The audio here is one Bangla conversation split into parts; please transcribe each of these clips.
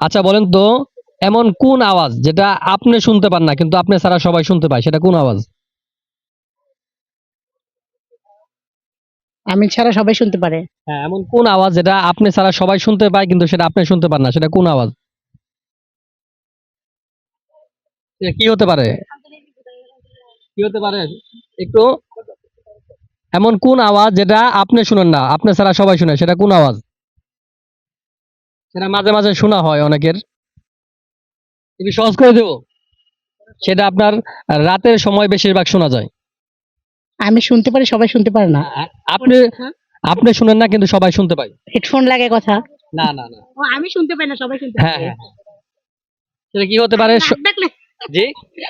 আচ্ছা বলেন তো এমন কোন আওয়াজ যেটা আপনি শুনতে পান না কিন্তু আপনি ছাড়া সবাই শুনতে পায় সেটা কোন আওয়াজ? আমি ছাড়া সবাই শুনতে পারে। হ্যাঁ এমন কোন আওয়াজ যেটা আপনি ছাড়া সবাই শুনতে পায় কিন্তু সেটা আপনি শুনতে পান না সেটা কোন আওয়াজ? কি হতে পারে? কি হতে পারে? একটু। এমন কোন আওয়াজ যেটা আপনি শুনেন না আপনি ছাড়া সবাই শুনে সেটা কোন আওয়াজ? সেটা মাঝে মাঝে শোনা হয় অনেকের। একটু সহজ করে দেব? সেটা আপনার রাতের সময় বেশিরভাগ শোনা যায়। আমি শুনতে পারি সবাই শুনতে পারে না। আপনি আপনি শুনেন না কিন্তু সবাই শুনতে পায়। হেডফোন লাগে কথা। না না না। ও আমি শুনতে পাই না সবাই শুনতে হ্যাঁ হ্যাঁ হ্যাঁ। সেটা কি হতে পারে? জি?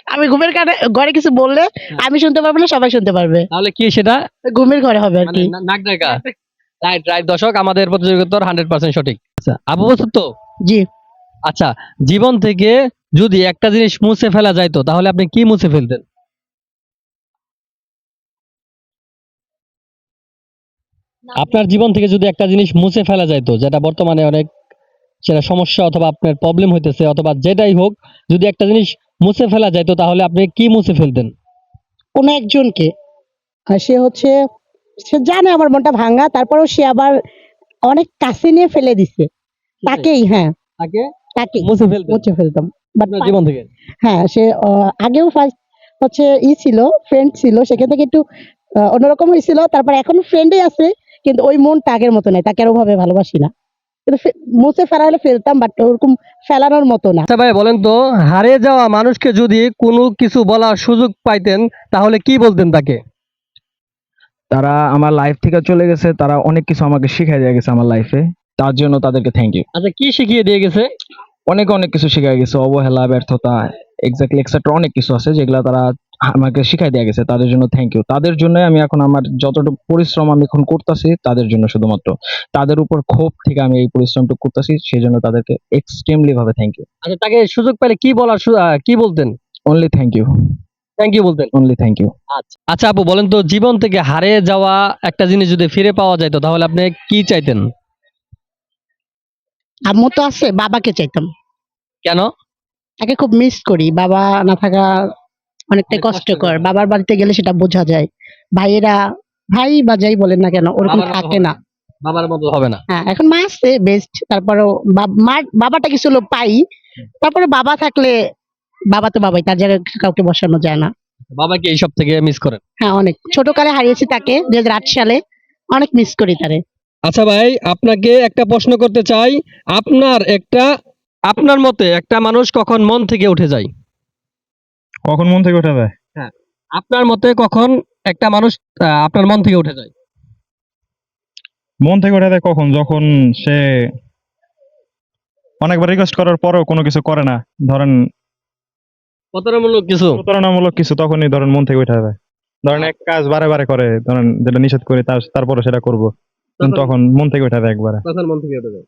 আমি ঘুমের কানে ঘরে কিছু বললে আমি শুনতে পারব না সবাই শুনতে পারবে। তাহলে কি সেটা? ঘুমের ঘরে হবে আর মানে কি। নাক ডাকা? রাইট রাইট দর্শক আমাদের প্রতিযোগিতার হান্ড্রেড পার্সেন্ট সঠিক। আচ্ছা আবু বছর তো? জি। আচ্ছা জীবন থেকে যদি একটা জিনিস মুছে ফেলা যাইতো তাহলে আপনি কি মুছে ফেলতেন আপনার জীবন থেকে যদি একটা জিনিস মুছে ফেলা যাইতো যেটা বর্তমানে অনেক সেটা সমস্যা অথবা আপনার প্রবলেম হইতেছে অথবা যেটাই হোক যদি একটা জিনিস মুছে ফেলা যাইতো তাহলে আপনি কি মুছে ফেলতেন কোন একজনকে আর সে হচ্ছে সে জানে আমার মনটা ভাঙা তারপরেও সে আবার অনেক কাছে নিয়ে ফেলে দিছে। তাকেই হ্যাঁ। তাকে তাকে মুছে ফেলতেন মুছে ফেলতাম। বাট জীবন থেকে? হ্যাঁ সে আগেও ফার্স্ট হচ্ছে ই ছিল ফ্রেন্ড ছিল সেখান থেকে একটু অন্যরকম হয়েছিল। তারপর এখন ফ্রেন্ডই আছে কিন্তু ওই মনটা আগের মতো নাই। তাকে আরও ভাবে ভালোবাসি না। কিন্তু মুছে ফেলা হলে ফেলতাম বাট ওরকম ফেলানোর মতো না। আচ্ছা ভাই বলেন তো হারিয়ে যাওয়া মানুষকে যদি কোনো কিছু বলার সুযোগ পাইতেন তাহলে কি বলতেন তাকে? তারা আমার লাইফ থেকে চলে গেছে তারা অনেক কিছু আমাকে শিখাই দিয়ে গেছে আমার লাইফে তার জন্য তাদেরকে থ্যাংক ইউ আচ্ছা কি শিখিয়ে দিয়ে গেছে? অনেক অনেক কিছু শিখাই গেছে অবহেলা ব্যর্থতা এক্স্যাক্টলি এক্সেট্রা অনেক কিছু আছে যেগুলো তারা আমাকে শিখাই দিয়ে গেছে তাদের জন্য থ্যাংক ইউ তাদের জন্য আমি এখন আমার যতটুকু পরিশ্রম আমি এখন করতেছি তাদের জন্য শুধুমাত্র। তাদের উপর ক্ষোভ থেকে আমি এই পরিশ্রমটুকু করতেছি সেই জন্য তাদেরকে এক্সট্রিমলি ভাবে থ্যাংক ইউ আচ্ছা তাকে সুযোগ পেলে কি বলার কি বলতেন? Only thank you thank you বলতেন। অনলি থ্যাংক ইউ আচ্ছা। আচ্ছা আপু বলেন তো জীবন থেকে হারিয়ে যাওয়া একটা জিনিস যদি ফিরে পাওয়া যেত তাহলে আপনি কি চাইতেন? আম্মু তো আছে বাবাকে চাইতাম। কেন? তাকে খুব মিস করি। বাবা না থাকা অনেকটাই কষ্টকর। বাবার বাড়িতে গেলে সেটা বোঝা যায়। ভাইয়েরা ভাই বা যাই বলেন না কেন ওরকম থাকে না। বাবার মতো হবে না। হ্যাঁ এখন মা আছে বেস্ট তারপরেও বাব- বাবাটা কিছু লোক পাই। তারপরে বাবা থাকলে বাবা তো বাবাই তার জায়গায় কাউকে বসানো যায় না। বাবাকে এইসব থেকে মিস করেন? হ্যাঁ অনেক। ছোটকালে হারিয়েছি তাকে দুই হাজার আট সালে। অনেক মিস করি তারে। আচ্ছা ভাই আপনাকে একটা প্রশ্ন করতে চাই। আপনার একটা আপনার মতে একটা মানুষ কখন মন থেকে উঠে যায়? কখন মন থেকে ওঠা যায়? হ্যাঁ আপনার মতে কখন একটা মানুষ আহ, আপনার মন থেকে উঠে যায়? মন থেকে উঠে যায় কখন? যখন সে অনেকবার রিকোয়েস্ট করার পরেও কোনো কিছু করে না। ধরেন প্রতারণামূলক কিছু? প্রতারণামূলক কিছু তখনই ধরেন মন থেকে উঠে যায়। ধরেন এক কাজ বারে বারে করে ধরেন যেটা নিষেধ করে তারপরে সেটা করব। তখন মন থেকে উঠে যায় একবারে। তখন মন থেকে উঠে যায়।